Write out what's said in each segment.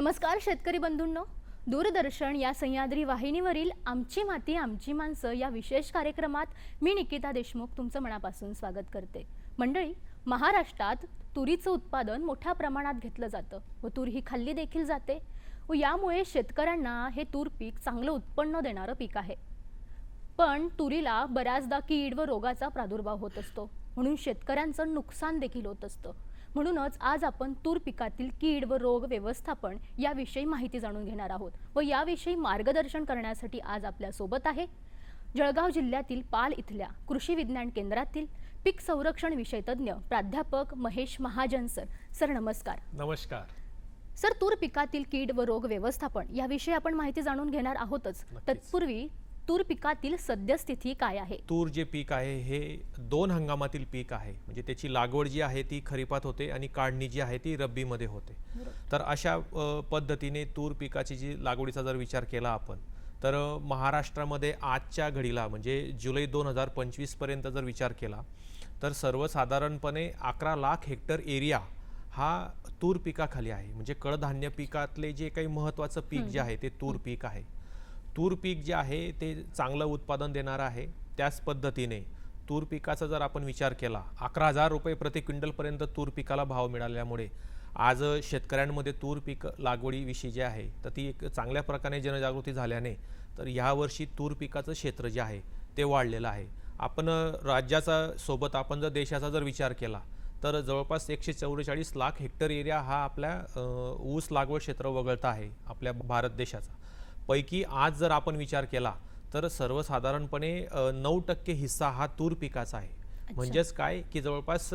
नमस्कार शेतकरी बंधूंनो. दूरदर्शन या सह्याद्री वाहिनीवरील आमची माती आमची माणसं या विशेष कार्यक्रमात मी निकिता देशमुख तुमचं मनापासून स्वागत करते. मंडळी महाराष्ट्रात तुरीचं उत्पादन मोठ्या प्रमाणात घेतलं जातं व तूर ही खाल्ली देखील जाते. व यामुळे शेतकऱ्यांना हे तूर पीक चांगलं उत्पन्न देणारं पीक आहे. पण तुरीला बऱ्याचदा कीड व रोगाचा प्रादुर्भाव होत असतो. म्हणून शेतकऱ्यांचं नुकसान देखील होत असतं. म्हणूनच आज आपण तूर पिकातील कीड व रोग व्यवस्थापन याविषयी माहिती जाणून घेणार आहोत व याविषयी मार्गदर्शन करण्यासाठी आज आपल्यासोबत आहे. जळगाव जिल्ह्यातील पाल इथल्या कृषी विज्ञान केंद्रातील पीक संरक्षण विषय तज्ज्ञ प्राध्यापक महेश महाजन सर सर नमस्कार. नमस्कार. सर तूर पिकातील कीड व रोग व्यवस्थापन याविषयी आपण माहिती जाणून घेणार आहोतच. तत्पूर्वी तूर पिकातील सद्यस्थिती काय आहे? तूर जे पीक आहे हे दोन हंगामातील पीक आहे. म्हणजे त्याची लागवड जी आहे ती खरीपात होते आणि काढणी जी आहे ती रब्बीमध्ये होते. तर अशा पद्धतीने तूर पिकाची जी लागवडीचा जर विचार केला आपण तर महाराष्ट्रामध्ये आजच्या घडीला म्हणजे जुलै दोन हजार पंचवीसपर्यंत जर विचार केला तर सर्वसाधारणपणे अकरा लाख हेक्टर एरिया हा तूर पिकाखाली आहे. म्हणजे कडधान्य पिकातले जे काही महत्त्वाचं पीक जे आहे ते तूर पीक आहे. तूर पीक जे आहे ते चांगलं उत्पादन देणारं आहे त्याच पद्धतीने तूर पिकाचा जर आपण विचार केला अकरा हजार रुपये प्रति क्विंटलपर्यंत तूर पिकाला भाव मिळाल्यामुळे आज शेतकऱ्यांमध्ये तूर पीक लागवडीविषयी जे आहे तर ती एक चांगल्या प्रकारे जनजागृती झाल्याने तर ह्यावर्षी तूर पिकाचं क्षेत्र जे आहे ते वाढलेलं आहे. आपण राज्याचा सोबत आपण जर देशाचा जर विचार केला तर जवळपास एकशे चौवेचाळीस लाख हेक्टर एरिया हा आपल्या ऊस लागवड क्षेत्र वगळता आहे आपल्या भारत देशाचा. पैकी आज जर आपण विचार केला तर सर्वसाधारणपणे नऊ टक्के हिस्सा हा तूर पिकाचा आहे. म्हणजेच काय? की जवळपास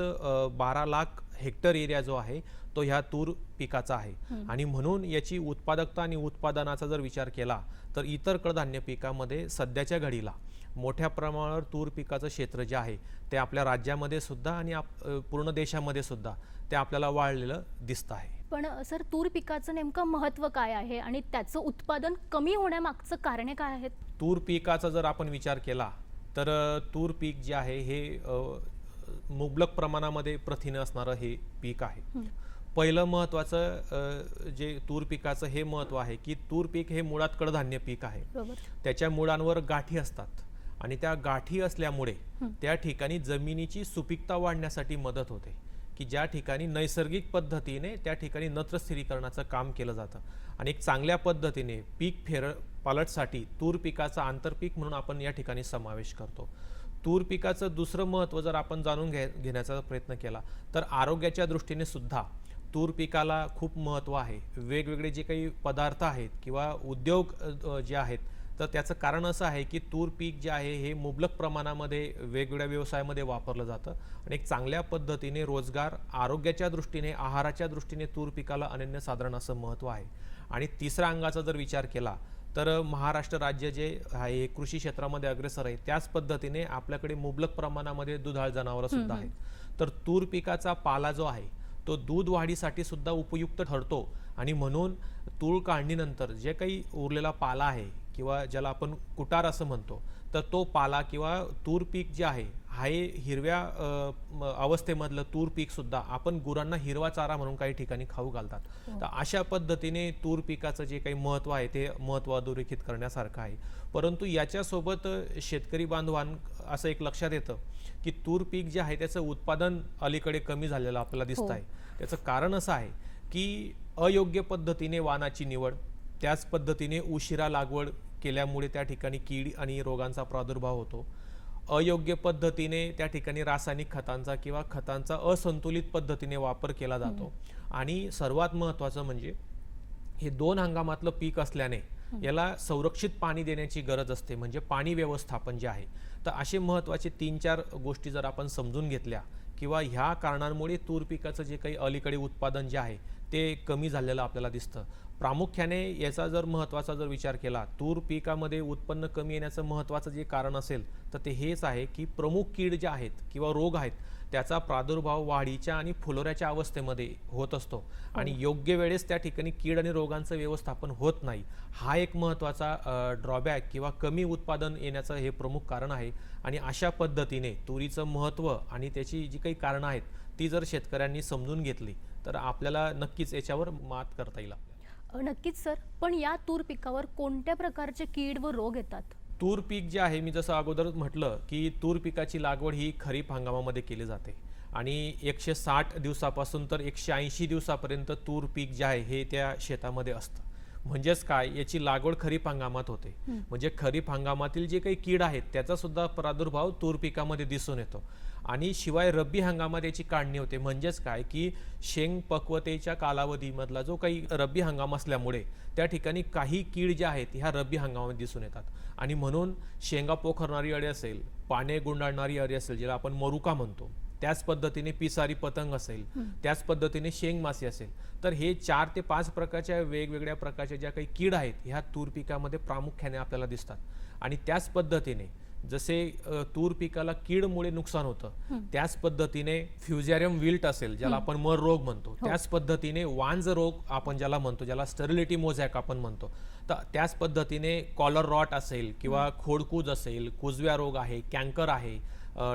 बारा लाख हेक्टर एरिया जो आहे तो ह्या तूर पिकाचा आहे. आणि म्हणून याची उत्पादकता आणि उत्पादनाचा जर विचार केला तर इतर कडधान्य पिकामध्ये सध्याच्या घडीला मोठ्या प्रमाणावर तूर पिकाचं क्षेत्र जे आहे ते आपल्या राज्यामध्ये सुद्धा आणि आप- पूर्ण देशामध्ये सुद्धा ते आपल्याला वाढलेलं दिसतं आहे. पण सर तूर पिकाचं नेमकं महत्त्व काय आहे आणि त्याचं उत्पादन कमी होण्यामागचं कारणे काय आहेत? तूर पिकाचा जर आपण विचार केला तर तूर पीक जे आहे हे मुबलक प्रमाणामध्ये प्रथिने असणारं हे पीक आहे. पहिलं महत्त्वाचं जे तूर पिकाचं हे महत्त्व आहे की तूर पीक हे मुळात कडधान्य पीक आहे. त्याच्या मुळांवर गाठी असतात आणि त्या गाठी असल्यामुळे त्या ठिकाणी जमिनीची सुपीकता वाढण्यासाठी मदत होते. की ज्या ठिकाणी नैसर्गिक पद्धतीने त्या ठिकाणी नत्र स्थिरीकरणाचं काम केलं जातं. आणि एक चांगल्या पद्धतीने पीक फेर पालटसाठी तूर पिकाचा आंतरपीक म्हणून आपण या ठिकाणी समावेश करतो. तूर पिकाचं दुसरं महत्त्व जर आपण जाणून घे घेण्याचा प्रयत्न केला तर आरोग्याच्या दृष्टीने सुद्धा तूर पिकाला खूप महत्त्व आहे. वेगवेगळे जे काही पदार्थ आहेत किंवा उद्योग जे आहेत तर त्याचं कारण असं आहे की तूर पीक जे आहे हे मुबलक प्रमाणामध्ये वेगवेगळ्या व्यवसायामध्ये वापरलं जातं आणि एक चांगल्या पद्धतीने रोजगार आरोग्याच्या दृष्टीने आहाराच्या दृष्टीने तूर पिकाला अनन्यसाधारण असं महत्त्व आहे. आणि तिसऱ्या अंगाचा जर विचार केला तर महाराष्ट्र राज्य जे आहे कृषी क्षेत्रामध्ये अग्रेसर आहे त्याच पद्धतीने आपल्याकडे मुबलक प्रमाणामध्ये दुधाळ जनावरं सुद्धा आहेत. तर तूर पिकाचा पाला जो आहे तो दूध वाढीसाठी सुद्धा उपयुक्त ठरतो. आणि म्हणून तूळ काढणीनंतर जे काही उरलेला पाला आहे किंवा ज्याला आपण कुटार असं म्हणतो तर तो पाला किंवा तूर पीक जे आहे हा हे हिरव्या अवस्थेमधलं तूर पीक सुद्धा आपण गुरांना हिरवा चारा म्हणून काही ठिकाणी खाऊ घालतात. तर अशा पद्धतीने तूर पिकाचं जे काही महत्त्व आहे ते महत्त्व अधोरेखित करण्यासारखं आहे. परंतु याच्यासोबत शेतकरी बांधवां असं एक लक्षात येतं की तूर पीक जे आहे त्याचं उत्पादन अलीकडे कमी झालेलं आपल्याला दिसत हो. आहे त्याचं कारण असं आहे की अयोग्य पद्धतीने वाणाची निवड त्याच पद्धतीने उशिरा लागवड केल्यामुळे त्या ठिकाणी कीड आणि रोगांचा प्रादुर्भाव होतो. अयोग्य पद्धतीने त्या ठिकाणी रासायनिक खतांचा किंवा खतांचा असंतुलित पद्धतीने वापर केला जातो. आणि सर्वात महत्त्वाचं म्हणजे हे दोन हंगामातलं पीक असल्याने याला संरक्षित पाणी देण्याची गरज असते म्हणजे पाणी व्यवस्थापन जे आहे. तर असे महत्त्वाचे तीन चार गोष्टी जर आपण समजून घेतल्या किंवा ह्या कारणांमुळे तूर पिकाचं जे काही अलीकडे उत्पादन जे आहे ते कमी झालेलं आपल्याला दिसतं. प्रामुख्याने याचा जर महत्त्वाचा जर विचार केला तूर पिकामध्ये उत्पन्न कमी येण्याचं महत्त्वाचं जे कारण असेल तर ते हेच आहे की प्रमुख कीड जे आहेत किंवा रोग आहेत त्याचा प्रादुर्भाव वाढीच्या आणि फुलोऱ्याच्या अवस्थेमध्ये होत असतो. आणि योग्य वेळेस त्या ठिकाणी कीड आणि रोगांचं व्यवस्थापन होत नाही. हा एक महत्त्वाचा ड्रॉबॅक किंवा कमी उत्पादन येण्याचं हे प्रमुख कारण आहे. आणि अशा पद्धतीने तुरीचं महत्त्व आणि त्याची जी काही कारणं आहेत ती जर शेतकऱ्यांनी समजून घेतली तर आपल्याला नक्कीच याच्यावर मात करता येईल नक्कीच सर. पण या तूर पिकावर कोणत्या प्रकारचे कीड व रोग येतात? तूर पीक जे आहे मी जसं अगोदर म्हटलं की तूर पिकाची लागवड ही खरीप हंगामामध्ये केली जाते. आणि एकशे साठ दिवसापासून तर एकशे ऐंशी दिवसापर्यंत तूर पीक जे आहे हे त्या शेतामध्ये असतं. म्हणजेच काय? याची लागवड खरीप हंगामात होते. म्हणजे खरीप हंगामातील जे काही कीड आहेत त्याचा सुद्धा प्रादुर्भाव तूर पिकामध्ये दिसून येतो. आणि शिवाय रब्बी हंगामात याची काढणी होते. म्हणजेच काय? की शेंग पक्वतेच्या कालावधीमधला जो काही रब्बी हंगाम असल्यामुळे त्या ठिकाणी काही कीड ज्या आहेत ह्या रब्बी हंगामामध्ये दिसून येतात. आणि म्हणून शेंगा पोखरणारी अळी असेल पाने गुंडाळणारी अळी असेल ज्याला आपण मरुका म्हणतो. त्याच पद्धतीने पिसारी पतंग असेल त्याच पद्धतीने शेंग मासी असेल तर हे चार ते पाच प्रकारच्या वेगवेगळ्या प्रकारच्या ज्या काही कीड आहेत ह्या तूर पिकामध्ये प्रामुख्याने आपल्याला दिसतात. आणि त्याच पद्धतीने जसे तूर पिकाला कीडमुळे नुकसान होतं त्याच पद्धतीने फ्युझॅरियम विल्ट असेल ज्याला आपण मर रोग म्हणतो त्याच पद्धतीने वांज रोग आपण ज्याला म्हणतो ज्याला स्टरिलिटी मोझॅक आपण म्हणतो तर त्याच पद्धतीने कॉलर रॉट असेल किंवा खोडकूज असेल कुजव्या रोग आहे कॅन्कर आहे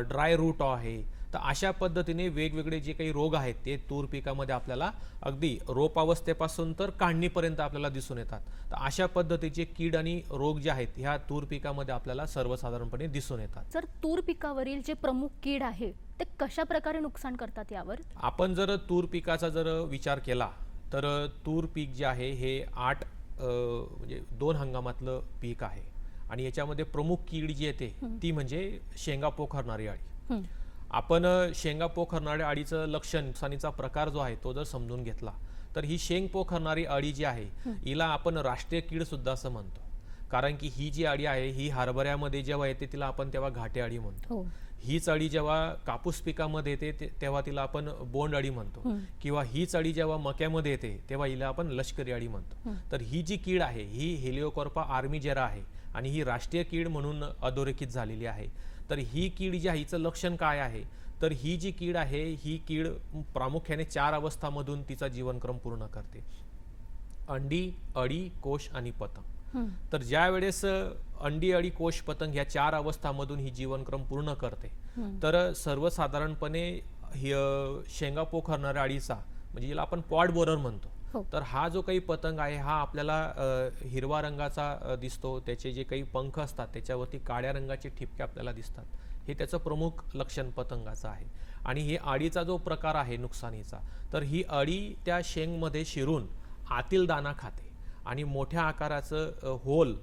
ड्राय रूट आहे तर अशा पद्धतीने वेगवेगळे जे काही रोग आहेत ते तूर पिकामध्ये आपल्याला अगदी रोप अवस्थेपासून तर काढणीपर्यंत आपल्याला दिसून येतात. तर अशा पद्धतीचे कीड आणि रोग जे आहेत ह्या तूर पिकामध्ये आपल्याला सर्वसाधारणपणे दिसून येतात. सर तूर पिकावरील जे प्रमुख कीड आहे ते कशा प्रकारे नुकसान करतात यावर? आपण जर तूर पिकाचा जर विचार केला तर तूर पीक जे आहे हे आठ म्हणजे दोन हंगामातलं पीक आहे. आणि याच्यामध्ये प्रमुख कीड जी येते ती म्हणजे शेंगा पोखरणारी अळी. आपण शेंगा पोखरणाऱ्या अळीचं लक्षण नुकसानीचा प्रकार जो आहे तो जर समजून घेतला तर ही शेंग पोखरणारी अळी जी आहे हिला आपण राष्ट्रीय कीड सुद्धा असं म्हणतो. कारण की ही जी अळी आहे ही हरभऱ्यामध्ये जेव्हा येते तिला आपण तेव्हा घाटे अळी म्हणतो. हो. हीच अळी जेव्हा कापूस पिकामध्ये येते तेव्हा तिला आपण बोंड अळी म्हणतो. किंवा हीच अळी जेव्हा मक्यामध्ये येते तेव्हा हिला आपण लष्करी अळी म्हणतो. तर ही जी कीड आहे ही हेलिओकॉर्पा आर्मीजेरा आहे आणि ही राष्ट्रीय कीड म्हणून अधोरेखित झालेली आहे. तर ही कीड जी आहे हिचं लक्षण काय आहे तर ही जी कीड आहे ही कीड प्रामुख्याने चार अवस्थामधून तिचा जीवनक्रम पूर्ण करते अंडी अळी कोश आणि पतंग. तर ज्या वेळेस अंडी अळी कोश पतंग ह्या चार अवस्थामधून ही जीवनक्रम पूर्ण करते तर सर्वसाधारणपणे ही शेंगा पोखरणाऱ्या अळीचा म्हणजे जिला आपण पॉड बोरर म्हणतो. हो. तर हा जो काही पतंग आहे हा आपल्याला हिरवा रंगाचा दिसतो. त्याचे जे काही पंख असतात त्याच्यावरती काळ्या रंगाचे ठिपके आपल्याला दिसतात. हे त्याचं प्रमुख लक्षण पतंगाचं आहे. आणि हे अळीचा जो प्रकार आहे नुकसानीचा तर ही अळी त्या शेंगमध्ये शिरून आतील दाना खाते. आणि मोठ्या आकाराचं होल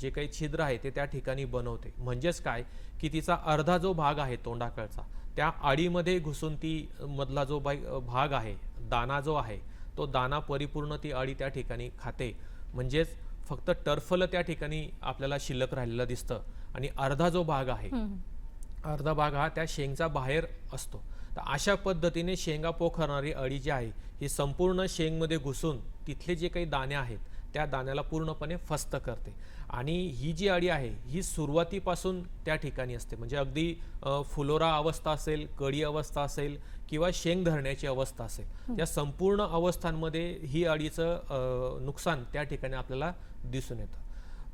जे काही छिद्र आहे ते त्या ठिकाणी बनवते. म्हणजेच काय? की तिचा अर्धा जो भाग आहे तोंडाकडचा त्या अळीमध्ये घुसून ती मधला जो भाग आहे दाना जो आहे तो दाना परिपूर्ण ती अळी त्या ठिकाणी खाते. म्हणजेच फक्त टर्फल त्या ठिकाणी आपल्याला शिल्लक राहिलेलं दिसतं. आणि अर्धा जो भाग आहे अर्धा भाग हा त्या शेंगचा बाहेर असतो. तर अशा पद्धतीने शेंगा पोखरणारी अळी जी आहे ही संपूर्ण शेंगमध्ये घुसून तिथले जे काही दाणे आहेत त्या दाण्याला पूर्णपणे फस्त करते. आणि ही जी अळी आहे ही सुरुवातीपासून त्या ठिकाणी असते. म्हणजे अगदी फुलोरा अवस्था असेल कडी अवस्था असेल किंवा शेंग धरण्याची अवस्था असेल या संपूर्ण अवस्थांमध्ये ही अळीचं नुकसान त्या ठिकाणी आपल्याला दिसून येतं.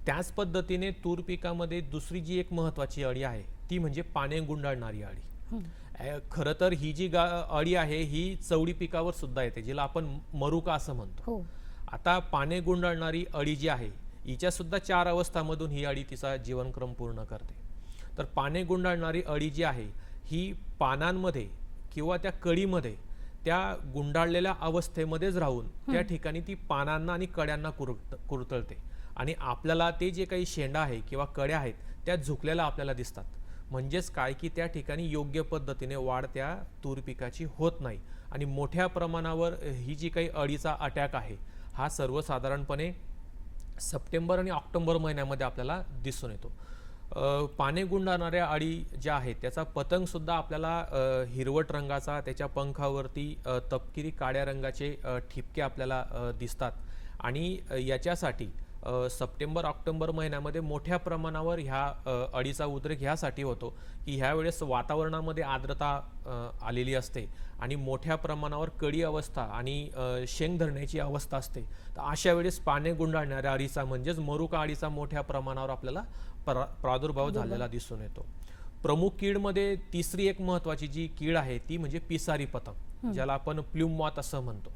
त्याच पद्धतीने तूर पिकामध्ये दुसरी जी एक महत्वाची अळी आहे ती म्हणजे पाने गुंडाळणारी अळी. खरं तर ही जी गा अळी आहे ही चवडी पिकावर सुद्धा येते जिला आपण मरुका असं म्हणतो. हो. आता पाने गुंडाळणारी अळी जी आहे हिच्या सुद्धा चार अवस्थामधून ही अळी तिचा जीवनक्रम पूर्ण करते. तर पाने गुंडाळणारी अळी जी आहे ही पानांमध्ये किंवा त्या कळीमध्ये त्या गुंडाळलेल्या अवस्थेमध्येच राहून त्या ठिकाणी ती पानांना आणि कड्यांना कुरत कुरतळते. आणि आपल्याला ते जे काही शेंडा आहे किंवा कड्या आहेत त्या झुकलेल्या आपल्याला दिसतात. म्हणजेच काय की त्या ठिकाणी योग्य पद्धतीने वाढ त्या तूर पिकाची होत नाही. आणि मोठ्या प्रमाणावर ही जी काही अळीचा अटॅक आहे हा सर्वसाधारणपणे सप्टेंबर आणि ऑक्टोबर महिन्यामध्ये आपल्याला दिसून येतो. पाने गुंडाळणाऱ्या अळी ज्या आहेत त्याचा पतंगसुद्धा आपल्याला हिरवट रंगाचा त्याच्या पंखावरती तपकिरी काळ्या रंगाचे ठिपके आपल्याला दिसतात. आणि याच्यासाठी सप्टेंबर ऑक्टोबर महिन्यामध्ये मोठ्या प्रमाणावर ह्या अळीचा उद्रेक ह्यासाठी होतो की ह्यावेळेस वातावरणामध्ये आर्द्रता आलेली असते आणि मोठ्या प्रमाणावर कडी अवस्था आणि शेंग धरण्याची अवस्था असते. तर अशा वेळेस पाने गुंडाळणाऱ्या अळीचा म्हणजेच मरुका अळीचा मोठ्या प्रमाणावर आपल्याला प्रा प्रादुर्भाव झालेला दिसून येतो. प्रमुख कीडमध्ये तिसरी एक महत्वाची जी कीड आहे ती म्हणजे पिसारी पतंग ज्याला आपण प्ल्यूम मॉथ असं म्हणतो.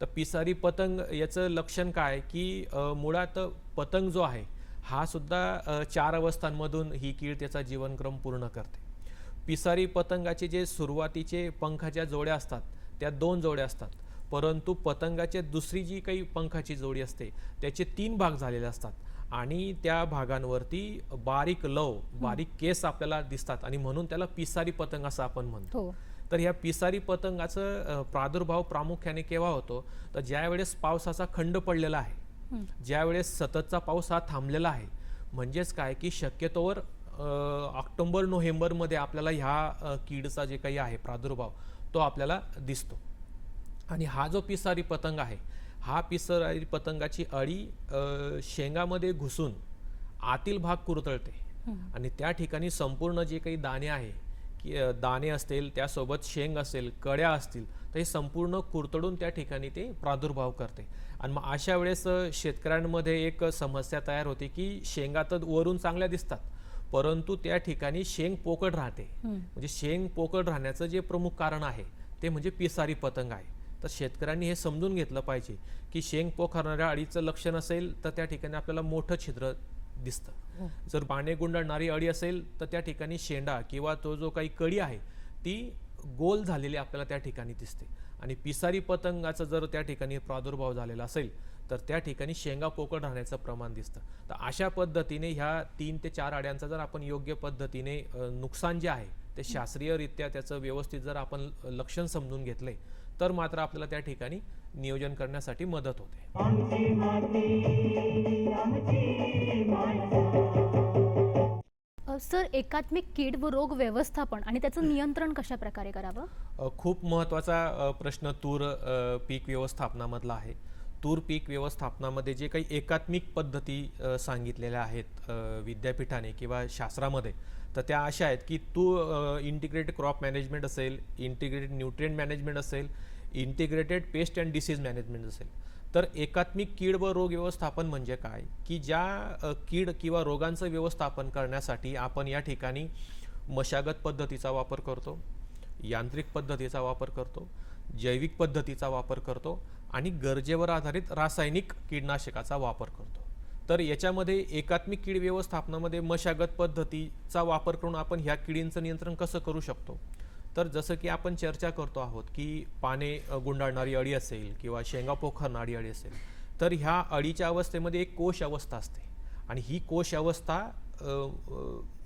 तर पिसारी पतंग याचं लक्षण काय की मुळात पतंग जो आहे हा सुद्धा चार अवस्थांमधून ही कीड त्याचा जीवनक्रम पूर्ण करते. पिसारी पतंगाचे जे सुरुवातीचे पंखाच्या जोड्या असतात त्या दोन जोड्या असतात. परंतु पतंगाच्या दुसरी जी काही पंखाची जोडी असते त्याचे तीन भाग झालेले असतात. आणि त्या भागांवरती बारीक लव बारीक केस आपल्याला दिसतात आणि म्हणून त्याला पिसारी पतंग असं आपण म्हणतो. हो. तर ह्या पिसारी पतंगाचं प्रादुर्भाव प्रामुख्याने केव्हा होतो? तर ज्या वेळेस पावसाचा खंड पडलेला आहे ज्या वेळेस सततचा पाऊस हा थांबलेला आहे म्हणजेच काय की शक्यतोवर ऑक्टोबर नोव्हेंबरमध्ये आपल्याला ह्या कीडचा जे काही आहे प्रादुर्भाव तो आपल्याला दिसतो. आणि हा जो पिसारी पतंग आहे हा पिसारी पतंगाची अळी शेंगामध्ये घुसून आतील भाग कुरतळते. आणि त्या ठिकाणी संपूर्ण जे काही दाणे आहे की दाणे असतील त्यासोबत शेंग असेल कड्या असतील तर हे संपूर्ण कुरतडून त्या ठिकाणी ते प्रादुर्भाव करते. आणि मग अशा वेळेस शेतकऱ्यांमध्ये एक समस्या तयार होते की शेंगा तर वरून चांगल्या दिसतात परंतु त्या ठिकाणी शेंग पोकळ राहते. म्हणजे शेंग पोकळ राहण्याचं जे प्रमुख कारण आहे ते म्हणजे पिसारी पतंग आहे. तर शेतकऱ्यांनी हे समजून घेतलं पाहिजे की शेंग पोखरणाऱ्या अळीचं लक्षण असेल तर त्या ठिकाणी आपल्याला मोठं छिद्र दिसतं. जर पाने गुंडाळणारी अळी असेल तर त्या ठिकाणी शेंडा किंवा तो जो काही कडी आहे ती गोल झालेली आपल्याला त्या ठिकाणी दिसते. आणि पिसारी पतंगाचा जर त्या ठिकाणी प्रादुर्भाव झालेला असेल तर त्या ठिकाणी शेंगा पोकळ राहण्याचं प्रमाण दिसतं. तर अशा पद्धतीने ह्या तीन ते चार अड्यांचा जर आपण योग्य पद्धतीने नुकसान जे आहे ते शास्त्रीयरित्या त्याचं व्यवस्थित जर आपण लक्षण समजून घेतले तर मात्र आपल्याला त्या ठिकाणी नियोजन करण्यासाठी मदत होते. सर एकात्मिक कीड व रोग व्यवस्थापन आणि त्याचं नियंत्रण कशा प्रकारे करावं खूप महत्त्वाचा अ, प्रश्न तूर पीक व्यवस्थापनामधला आहे. तूर पीक व्यवस्थापनामध्ये जे काही एकात्मिक पद्धती सांगितलेल्या आहेत विद्यापीठाने किंवा शास्त्रामध्ये तर त्या अशा आहेत की तू इंटिग्रेटेड क्रॉप मॅनेजमेंट असेल इंटिग्रेटेड न्यूट्रिएंट मॅनेजमेंट असेल integrated pest and disease management असेल. तर एकात्मिक कीड व रोग व्यवस्थापन म्हणजे काय? की ज्या कीड किंवा रोगांचं व्यवस्थापन करण्यासाठी आपण या ठिकाणी मशागत पद्धतीचा वापर करतो यांत्रिक पद्धतीचा वापर करतो जैविक पद्धतीचा वापर करतो आणि गरजेवर आधारित रासायनिक कीटनाशकाचा वापर करतो. तर याच्यामध्ये एकात्मिक कीड व्यवस्थापनामध्ये मशागत पद्धतीचा वापर करून आपण ह्या किडींचं नियंत्रण कसं करू शकतो? तर जसं की आपण चर्चा करतो आहोत की पाने गुंडाळणारी अळी असेल किंवा शेंगा पोखरणारी अळी असेल तर ह्या अळीच्या अवस्थेमध्ये एक कोश अवस्था असते. आणि ही कोश अवस्था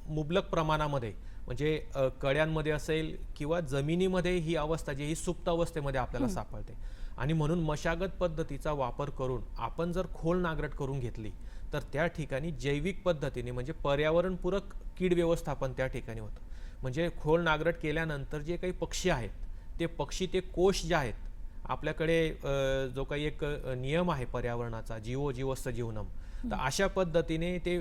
मुबलक प्रमाणामध्ये म्हणजे कड्यांमध्ये असेल किंवा जमिनीमध्ये ही अवस्था जी ही सुप्त अवस्थेमध्ये आपल्याला सापडते. आणि म्हणून मशागत पद्धतीचा वापर करून आपण जर खोल नांगरट करून घेतली तर त्या ठिकाणी जैविक पद्धतीने म्हणजे पर्यावरणपूरक कीड व्यवस्थापन त्या ठिकाणी होतं. म्हणजे खोल नागरट केल्यानंतर जे काही पक्षी आहेत ते पक्षी ते कोश जे आहेत आपल्याकडे जो काही एक नियम आहे पर्यावरणाचा जीवो जीवस्त जीवनम तर अशा पद्धतीने ते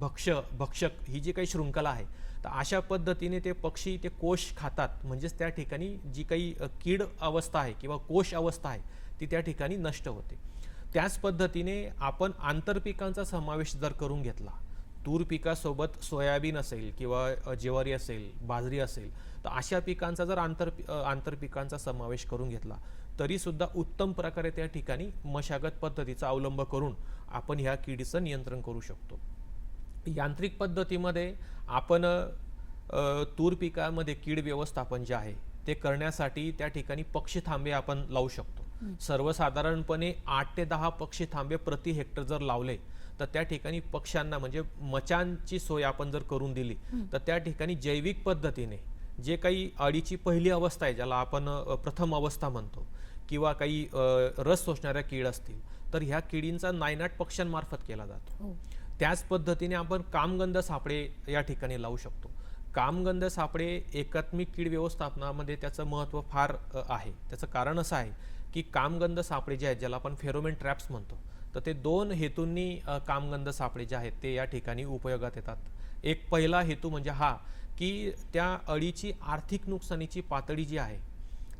भक्ष भक्षक ही जी काही शृंखला आहे तर अशा पद्धतीने ते पक्षी ते कोश खातात. म्हणजेच त्या ठिकाणी जी काही कीड अवस्था आहे किंवा कोश अवस्था आहे ती त्या ठिकाणी नष्ट होते. त्याच पद्धतीने आपण आंतरपिकांचा समावेश जर करून घेतला तूर पिकासोबत सोयाबीन असेल किंवा ज्वारी असेल बाजरी असेल तर अशा पिकांचा जर आंतर आंतरपिकांचा समावेश करून घेतला तरीसुद्धा उत्तम प्रकारे त्या ठिकाणी मशागत पद्धतीचा अवलंब करून आपण ह्या किडीचं नियंत्रण करू शकतो. यांत्रिक पद्धतीमध्ये आपण तूर पिकामध्ये कीड व्यवस्थापन जे आहे ते करण्यासाठी त्या ठिकाणी पक्षी थांबे आपण लावू शकतो. सर्वसाधारणपणे आठ ते दहा पक्षी थांबे प्रति हेक्टर जर लावले तर त्या ठिकाणी पक्ष्यांना म्हणजे मचांची सोय आपण जर करून दिली तर त्या ठिकाणी जैविक पद्धतीने जे काही अळीची पहिली अवस्था आहे ज्याला आपण प्रथम अवस्था म्हणतो किंवा काही रस शोषणाऱ्या कीड असतील तर ह्या किडींचा नायनाट पक्ष्यांमार्फत केला जातो. हो. त्याच पद्धतीने आपण कामगंध सापळे या ठिकाणी लावू शकतो. कामगंध सापळे एकात्मिक कीड व्यवस्थापनामध्ये त्याचं महत्त्व फार आहे. त्याचं कारण असं आहे की कामगंध सापळे जे आहेत ज्याला आपण फेरोमेन ट्रॅप्स म्हणतो तर ते दोन हेतूंनी कामगंध सापळे जे आहेत ते या ठिकाणी उपयोगात येतात. एक पहिला हेतू म्हणजे हा की त्या अळीची आर्थिक नुकसानीची पातळी जी आहे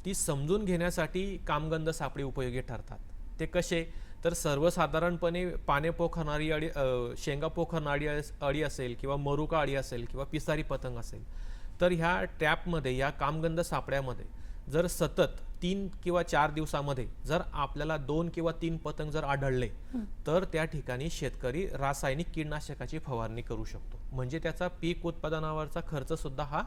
ती समजून घेण्यासाठी कामगंध सापळे उपयोगी ठरतात. ते कसे? तर सर्वसाधारणपणे पाने पोखरणारी अळी शेंगा पोखरणारी अळी असेल किंवा मरुका अळी असेल किंवा पिसारी पतंग असेल तर ह्या ट्रॅपमध्ये या कामगंध सापळ्यामध्ये जर सतत तीन किंवा चार दिवसामध्ये जर आपल्याला दोन किंवा तीन पतंग जर आढळले तर त्या ठिकाणी शेतकरी रासायनिक कीटनाशकाची फवारणी करू शकतो. म्हणजे त्याचा पीक उत्पादनावरचा खर्च सुद्धा हा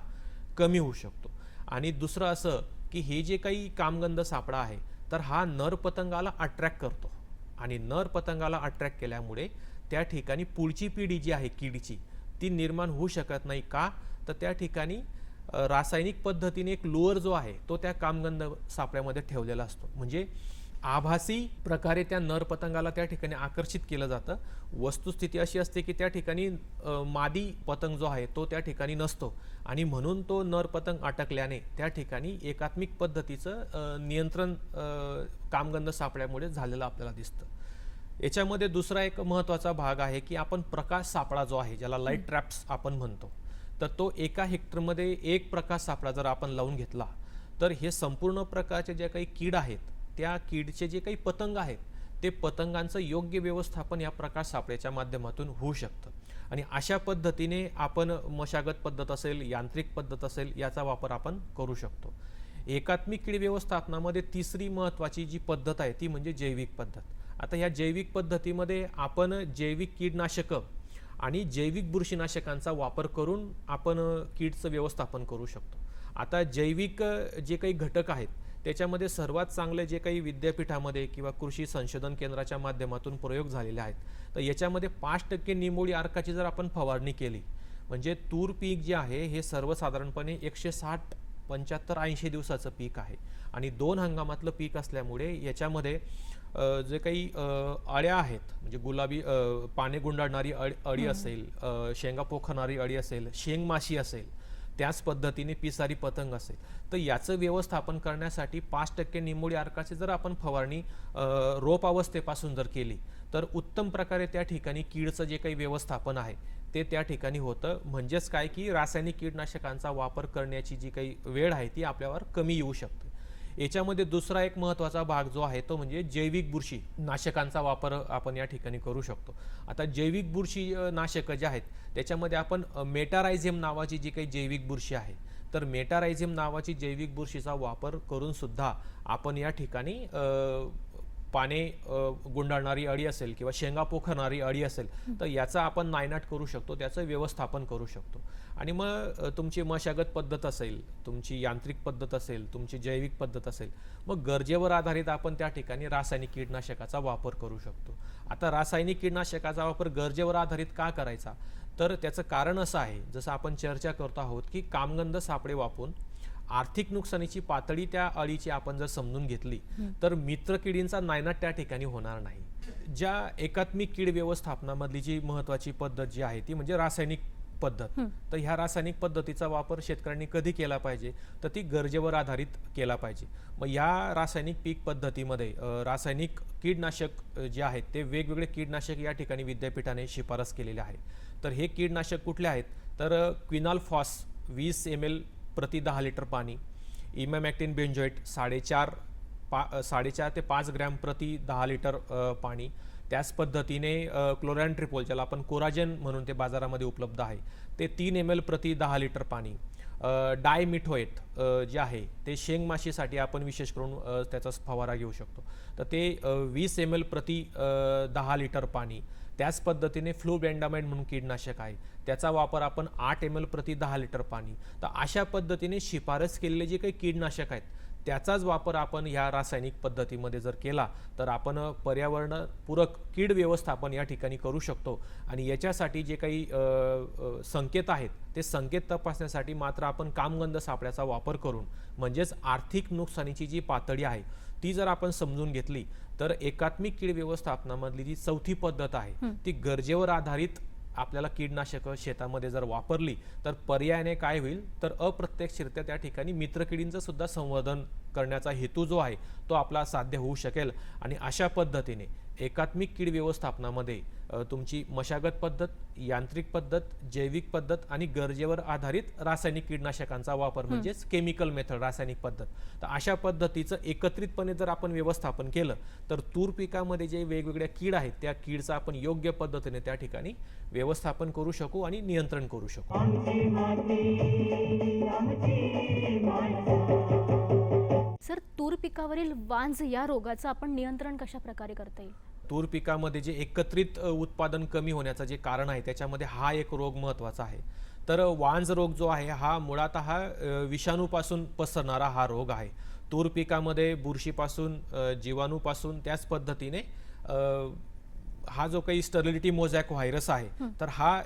कमी होऊ शकतो. आणि दुसरं असं की हे जे काही कामगंध सापळा आहे तर हा नर पतंगाला अट्रॅक्ट करतो. आणि नर पतंगाला अट्रॅक्ट केल्यामुळे त्या ठिकाणी पुढची पिढी जी आहे किडीची ती निर्माण होऊ शकत नाही. का? तर त्या ठिकाणी रासायनिक पद्धतीने एक लोअर जो आहे तो त्या कामगंध सापळ्यामध्ये ठेवलेला असतो. म्हणजे आभासी प्रकारे त्या नर पतंगाला त्या ठिकाणी आकर्षित केलं जातं. वस्तुस्थिती अशी असते की त्या ठिकाणी मादी पतंग जो आहे तो त्या ठिकाणी नसतो. आणि म्हणून तो नर पतंग अटकल्याने त्या ठिकाणी एकात्मिक पद्धतीचं नियंत्रण कामगंध सापळ्यामुळे झालेलं आपल्याला दिसतं. याच्यामध्ये दुसरा एक महत्त्वाचा भाग आहे की आपण प्रकाश सापळा जो आहे ज्याला लाइट ट्रॅप्स आपण म्हणतो तर तो एका हेक्टरमध्ये एक प्रकाश सापळा जर आपण लावून घेतला तर हे संपूर्ण प्रकारचे जे काही कीड आहेत त्या कीडचे जे काही पतंग आहेत ते पतंगांचं योग्य व्यवस्थापन या प्रकाश सापळ्याच्या माध्यमातून होऊ शकतं. आणि अशा पद्धतीने आपण मशागत पद्धत असेल यांत्रिक पद्धत असेल याचा वापर आपण करू शकतो. एकात्मिक कीड व्यवस्थापनामध्ये तिसरी महत्त्वाची जी पद्धत आहे ती म्हणजे जैविक पद्धत. आता ह्या जैविक पद्धतीमध्ये आपण जैविक कीडनाशकं आणि जैविक बुरशीनाशकांचा वापर करून आपण कीडचं व्यवस्थापन करू शकतो. आता जैविक जे काही घटक आहेत त्याच्यामध्ये सर्वात चांगले जे काही विद्यापीठामध्ये किंवा कृषी संशोधन केंद्राच्या माध्यमातून प्रयोग झालेले आहेत तर याच्यामध्ये पाच टक्के निमोळी अर्काची जर आपण फवारणी केली म्हणजे तूर पीक जे आहे हे सर्वसाधारणपणे एकशे साठ पंच्याहत्तर ऐंशी दिवसाचं पीक आहे. आणि दोन हंगामातलं पीक असल्यामुळे याच्यामध्ये जे काही अळ्या आहेत म्हणजे गुलाबी पाने गुंडाळणारी अळी अळी असेल शेंगा पोखरणारी अळी असेल शेंगमाशी असेल त्याच पद्धतीने पिसारी पतंग असेल. तर याचं व्यवस्थापन करण्यासाठी पाच टक्के निंबोळी अर्काची जर आपण फवारणी रोप अवस्थेपासून जर केली तर उत्तम प्रकारे त्या ठिकाणी कीडचं जे काही व्यवस्थापन आहे ते त्या ठिकाणी होतं. म्हणजेच काय की रासायनिक कीटनाशकांचा वापर करण्याची जी काही वेळ आहे ती आपल्यावर कमी येऊ शकते. याच्यामध्ये दुसरा एक महत्त्वाचा भाग जो आहे तो म्हणजे जैविक बुरशी नाशकांचा वापर आपण या ठिकाणी करू शकतो. आता जैविक बुरशी नाशकं जे आहेत त्याच्यामध्ये आपण मेटारायझेम नावाची जी काही जैविक बुरशी आहे तर मेटारायझेम नावाची जैविक बुरशीचा वापर करूनसुद्धा आपण या ठिकाणी पाने गुंडाळणारी अळी असेल किंवा शेंगा पोखरणारी अळी असेल तर याचा आपण नायनाट करू शकतो त्याचं व्यवस्थापन करू शकतो. आणि मग तुमची मशागत पद्धत असेल तुमची यांत्रिक पद्धत असेल तुमची जैविक पद्धत असेल मग गरजेवर आधारित आपण त्या ठिकाणी रासायनिक कीटनाशकाचा वापर करू शकतो. आता रासायनिक कीटनाशकाचा वापर गरजेवर आधारित का करायचा? तर त्याचं कारण असं आहे जसं आपण चर्चा करतो आहोत की कामगंध सापळे वापरून आर्थिक नुकसानीची पातळी त्या अळीची आपण जर समजून घेतली तर मित्र किडींचा नायनाट त्या ठिकाणी होणार नाही. ज्या एकात्मिक कीड व्यवस्थापनामधली जी महत्वाची पद्धत जी आहे ती म्हणजे रासायनिक पद्धत. तर ह्या रासायनिक पद्धतीचा वापर शेतकऱ्यांनी कधी केला पाहिजे? तर ती गरजेवर आधारित केला पाहिजे. मग या रासायनिक पीक पद्धतीमध्ये रासायनिक कीडनाशक जे आहेत ते वेगवेगळे कीडनाशक या ठिकाणी विद्यापीठाने शिफारस केलेले आहे. तर हे कीडनाशक कुठले आहेत? तर क्विनाल फॉस वीस एम एल प्रति दहा लिटर पाणी. इमॅमॅक्टिन बेंजॉईट साडेचार पा साडेचार ते पाच ग्रॅम प्रति दहा लिटर पाणी. त्याच पद्धतीने क्लोरॅन ट्रिपोल ज्याला आपण कोराजेन म्हणून ते बाजारामध्ये उपलब्ध आहे ते तीन एम एल प्रति दहा लिटर पाणी. डायमिठोएट जे आहे ते शेंग माशीसाठी आपण विशेष करून त्याचा फवारा घेऊ शकतो. तर ते वीस एम एल प्रति दहा लिटर पाणी. त्याच पद्धतीने फ्लूबेंडामाइड म्हणून कीटनाशक आहे. त्याचा वापर आपण आठ एम एल प्रति दहा लिटर पाणी. तर अशा पद्धतीने शिफारस केलेले जे काही कीडनाशक आहेत त्याचाच वापर आपण ह्या रासायनिक पद्धतीमध्ये जर केला तर आपण पर्यावरणपूरक कीड व्यवस्थापन या ठिकाणी करू शकतो. आणि याच्यासाठी जे काही संकेत आहेत ते संकेत तपासण्यासाठी मात्र आपण कामगंध सापळ्याचा वापर करून म्हणजेच आर्थिक नुकसानीची जी पातळी आहे ती जर आपण समजून घेतली तर एकात्मिक कीड व्यवस्थापनामधली जी चौथी पद्धत आहे ती गरजेवर आधारित आपल्याला कीटनाशकं शेतामध्ये जर वापरली तर पर्यायाने काय होईल? तर अप्रत्यक्षरित्या त्या ठिकाणी मित्रकिडींचं सुद्धा संवर्धन करण्याचा हेतू जो आहे तो आपला साध्य होऊ शकेल. आणि अशा पद्धतीने एकात्मिक कीड व्यवस्थापनामध्ये तुमची मशागत पद्धत यांत्रिक पद्धत जैविक पद्धत आणि गरजेवर आधारित रासायनिक कीटनाशकांचा वापर म्हणजेच केमिकल मेथड रासायनिक पद्धत. तर अशा पद्धतीचं एकत्रितपणे जर आपण व्यवस्थापन केलं तर तूर पिकामध्ये जे वेगवेगळ्या कीड आहेत त्या कीडचं आपण योग्य पद्धतीने त्या ठिकाणी व्यवस्थापन करू शकू आणि नियंत्रण करू शकू. सर तूर पिकावरील वांज या रोगाचं आपण नियंत्रण कशा प्रकारे करता येईल? तूर पिकामध्ये जे एकत्रित उत्पादन कमी होण्याचं जे कारण आहे त्याच्यामध्ये हा एक रोग महत्त्वाचा आहे. तर वांज रोग जो आहे हा मुळात हा विषाणूपासून पसरणारा हा रोग आहे. तूर पिकामध्ये बुरशीपासून जीवाणूपासून त्याच पद्धतीने हा जो काही स्टरिलिटी मोझॅक व्हायरस आहे तर हा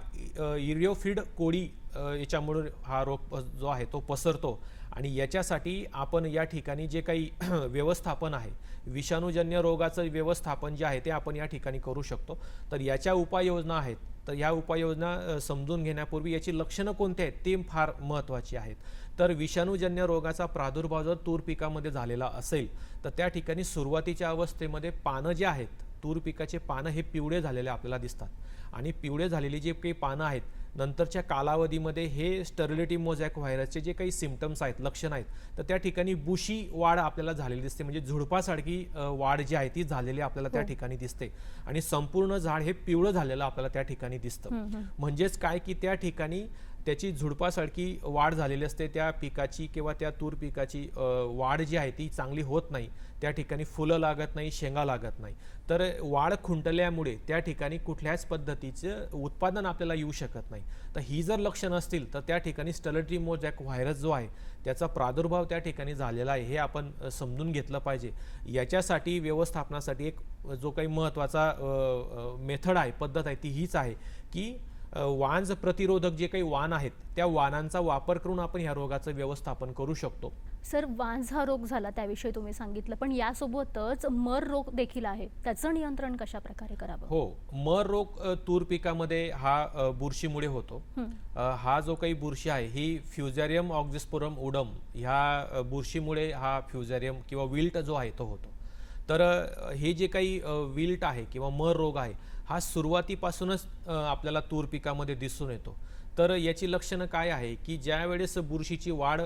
इरिओफिड कोळी याच्यामुळे हा रोग जो आहे तो पसरतो. आणि याच्यासाठी आपण या ठिकाणी जे काही व्यवस्थापन आहे विषाणूजन्य रोगाचं व्यवस्थापन जे आहे ते आपण या ठिकाणी करू शकतो. तर याच्या उपाययोजना आहेत. तर ह्या उपाययोजना समजून घेण्यापूर्वी याची लक्षणं कोणती आहेत ते फार महत्त्वाची आहेत. तर विषाणूजन्य रोगाचा प्रादुर्भाव जर तूर पिकामध्ये झालेला असेल तर त्या ठिकाणी सुरुवातीच्या अवस्थेमध्ये पानं जे आहेत तूर पिकाचे पानं हे पिवळे झालेले आपल्याला दिसतात. आणि पिवळे झालेली जे काही पानं आहेत नंतरच्या कालावधीमध्ये हे स्टरिलिटी मोझॅक व्हायरसचे जे काही सिमटम्स आहेत लक्षण आहेत तर त्या ठिकाणी बुशी वाढ आपल्याला झालेली दिसते. म्हणजे झुडपासारखी वाढ जी आहे ती झालेली आपल्याला त्या ठिकाणी दिसते. आणि संपूर्ण झाड हे पिवळं झालेलं आपल्याला त्या ठिकाणी दिसतं. म्हणजेच काय की त्या ठिकाणी त्याची झुडपासारखी वाढ झालेली असते. त्या पिकाची किंवा त्या तूर पिकाची वाढ जी आहे ती चांगली होत नाही. त्या ठिकाणी फुलं लागत नाही शेंगा लागत नाही. तर वाढ खुंटल्यामुळे त्या ठिकाणी कुठल्याच पद्धतीचं उत्पादन आपल्याला येऊ शकत नाही. तर ही जर लक्षणं असतील तर त्या ठिकाणी स्टलट्री मोजॅक व्हायरस जो आहे त्याचा प्रादुर्भाव त्या ठिकाणी झालेला आहे हे आपण समजून घेतलं पाहिजे. याच्यासाठी व्यवस्थापनासाठी एक जो काही महत्त्वाचा मेथड आहे पद्धत आहे ती हीच आहे की वांज प्रतिरोधक जे काही वाण आहेत त्या वाणांचा वापर करून आपण ह्या रोगाचं व्यवस्थापन करू शकतो. सर वांज हा रोग झाला त्याविषयी तुम्ही सांगितलं पण यासोबतच मर रोग देखील आहे. त्याचं नियंत्रण कशा प्रकारे करावं? हो मर रोग तूर पिकामध्ये हा बुरशीमुळे होतो. हा. जो काही बुरशी आहे ही फ्युझॅरियम ऑक्झिस्पोरम उडम ह्या बुरशीमुळे हा फ्युझॅरियम किंवा विल्ट जो आहे तो होतो. तर हे जे काही विल्ट आहे किंवा मर रोग आहे हा सुरुवातीपासूनच आपल्याला तूर पिकामध्ये दिसून येतो. तर याची लक्षणं काय आहे की ज्या वेळेस बुरशीची वाढ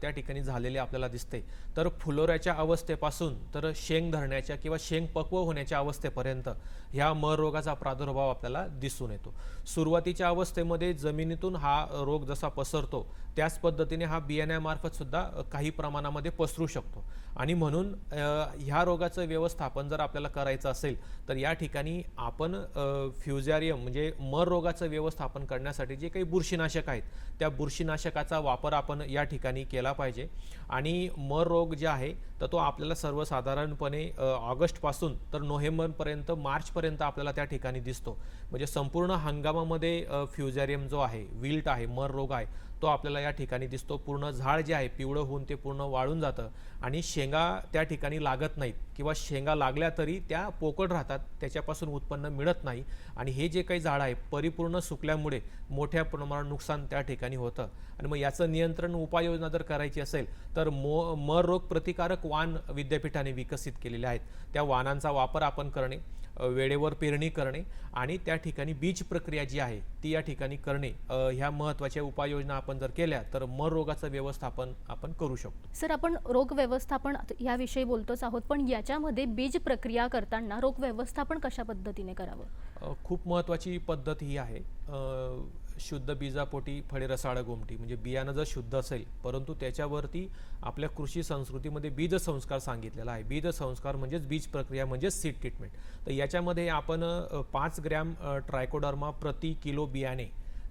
त्या ठिकाणी झालेली आपल्याला दिसते तर फुलोऱ्याच्या अवस्थेपासून तर शेंग धरण्याच्या किंवा शेंग पक्व होण्याच्या अवस्थेपर्यंत ह्या मर रोगाचा प्रादुर्भाव आपल्याला दिसून येतो. सुरुवातीच्या अवस्थेमध्ये जमिनीतून हा रोग जसा पसरतो त्याच पद्धतीने हा बियाण्यामार्फत सुद्धा काही प्रमाणामध्ये पसरू शकतो. आणि म्हणून ह्या रोगाचं व्यवस्थापन जर आपल्याला करायचं असेल तर या ठिकाणी आपण फ्युझॅरियम म्हणजे मर रोगाचं व्यवस्थापन करण्यासाठी जे काही बुरशीनाशक आहेत. त्या बुरशीनाशकाचा वापर आपण या ठिकाणी केला पाहिजे. आणि मर रोग जे आहे तर तो आपल्याला सर्वसाधारणपणे ऑगस्टपासून तर नोव्हेंबरपर्यंत मार्चपर्यंत आपल्याला त्या ठिकाणी दिसतो. म्हणजे संपूर्ण हंगामामध्ये फ्युझॅरियम जो आहे विल्ट आहे मर रोग आहे तो आपल्याला या ठिकाणी दिसतो. पूर्ण झाड जे आहे पिवळं होऊन ते पूर्ण वाळून जातं आणि शेंगा त्या ठिकाणी लागत नाहीत किंवा शेंगा लागल्या तरी त्या पोकळ राहतात त्याच्यापासून उत्पन्न मिळत नाही आणि हे जे काही झाड आहे परिपूर्ण सुकल्यामुळे मोठ्या प्रमाणात नुकसान त्या ठिकाणी होतं. आणि मग याचं नियंत्रण उपाययोजना जर करायची असेल तर मो मर रोग प्रतिकारक वाण विद्यापीठाने विकसित केलेले आहेत. त्या वाणांचा वापर आपण करणे वेळेवर पेरणी करणे आणि त्या ठिकाणी बीज प्रक्रिया जी आहे ती या ठिकाणी करणे ह्या महत्त्वाच्या उपाययोजना आपण जर केल्या तर मर रोगाचं व्यवस्थापन आपण करू शकतो. सर आपण रोग व्यवस्थापन याविषयी बोलतोच आहोत पण याच्यामध्ये बीज प्रक्रिया करताना रोग व्यवस्थापन कशा पद्धतीने करावं? खूप महत्त्वाची पद्धत ही आहे. शुद्ध बीजापोटी फळे रसाळ गोमटी म्हणजे बियाणं जर शुद्ध असेल परंतु त्याच्यावरती आपल्या कृषी संस्कृतीमध्ये बीज संस्कार सांगितलेला आहे. बीज संस्कार म्हणजेच बीज प्रक्रिया म्हणजेच सीड ट्रीटमेंट. तर याच्यामध्ये आपण पाच ग्रॅम ट्रायकोडर्मा प्रति किलो बियाणे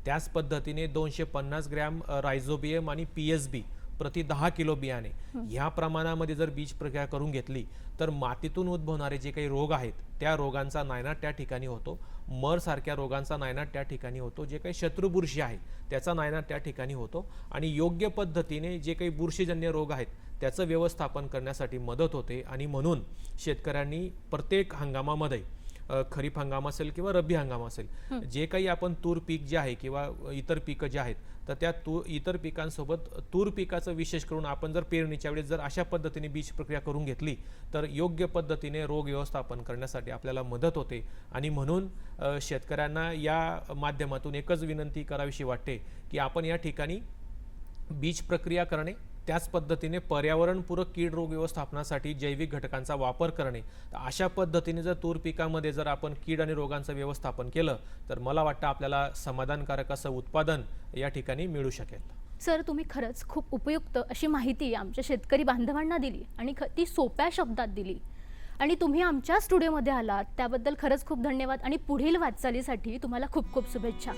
त्याच पद्धतीने दोनशे पन्नास ग्रॅम रायझोबियम आणि पी एस बी प्रति दहा किलो बियाणे ह्या प्रमाणामध्ये जर बीज प्रक्रिया करून घेतली तर मातीतून उद्भवणारे जे काही रोग आहेत त्या रोगांचा नायनाट त्या ठिकाणी होतो. मर सारख्या रोगांचा नायनाट त्या ठिकाणी होतो. जे काही शत्रुबुरशी आहे त्याचा नायनाट त्या ठिकाणी होतो. आणि योग्य पद्धतीने जे काही बुरशीजन्य रोग आहेत त्याचं व्यवस्थापन करण्यासाठी मदत होते. आणि म्हणून शेतकऱ्यांनी प्रत्येक हंगामामध्ये खरीप हंगाम असेल किंवा रब्बी हंगाम असेल जे काही आपण तूर पीक जे आहे किंवा इतर पिकं जे आहेत तर त्या तूर इतर पिकांसोबत तूर पिकाचं विशेष करून आपण जर पेरणीच्या वेळेस जर अशा पद्धतीने बीज प्रक्रिया करून घेतली तर योग्य पद्धतीने रोग व्यवस्थापन करण्यासाठी आपल्याला मदत होते. आणि म्हणून शेतकऱ्यांना या माध्यमातून एकच विनंती करावीशी वाटते की आपण या ठिकाणी बीज प्रक्रिया करणे त्याच पद्धतीने पर्यावरणपूरक कीड रोग व्यवस्थापनासाठी जैविक घटकांचा वापर करणे. तर अशा पद्धतीने जर तूर पिकामध्ये जर आपण कीड आणि रोगांचं व्यवस्थापन केलं तर मला वाटतं आपल्याला समाधानकारक असं उत्पादन या ठिकाणी मिळू शकेल. सर तुम्ही खरंच खूप उपयुक्त अशी माहिती आमच्या शेतकरी बांधवांना दिली आणि ख ती सोप्या शब्दात दिली. आणि तुम्ही आमच्या स्टुडिओमध्ये आलात त्याबद्दल खरंच खूप धन्यवाद आणि पुढील वाटचालीसाठी तुम्हाला खूप खूप शुभेच्छा.